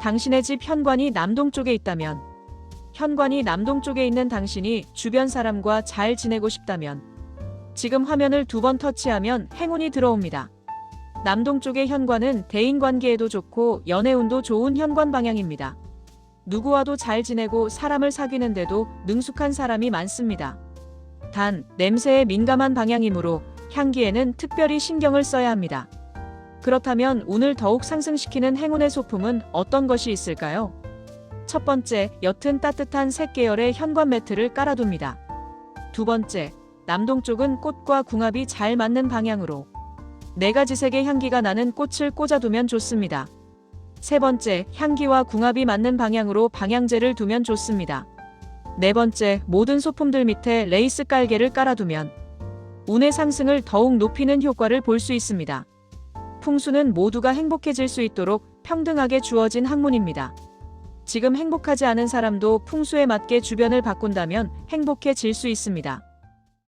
당신의 집 현관이 남동쪽에 있다면, 현관이 남동쪽에 있는 당신이 주변 사람과 잘 지내고 싶다면, 지금 화면을 두 번 터치하면 행운이 들어옵니다. 남동쪽의 현관은 대인 관계에도 좋고 연애운도 좋은 현관 방향입니다. 누구와도 잘 지내고 사람을 사귀는데도 능숙한 사람이 많습니다. 단, 냄새에 민감한 방향이므로 향기에는 특별히 신경을 써야 합니다. 그렇다면 운을 더욱 상승시키는 행운의 소품은 어떤 것이 있을까요? 첫 번째, 옅은 따뜻한 색 계열의 현관 매트를 깔아둡니다. 두 번째, 남동쪽은 꽃과 궁합이 잘 맞는 방향으로 네 가지 색의 향기가 나는 꽃을 꽂아두면 좋습니다. 세 번째, 향기와 궁합이 맞는 방향으로 방향제를 두면 좋습니다. 네 번째, 모든 소품들 밑에 레이스 깔개를 깔아두면 운의 상승을 더욱 높이는 효과를 볼 수 있습니다. 풍수는 모두가 행복해질 수 있도록 평등하게 주어진 학문입니다. 지금 행복하지 않은 사람도 풍수에 맞게 주변을 바꾼다면 행복해질 수 있습니다.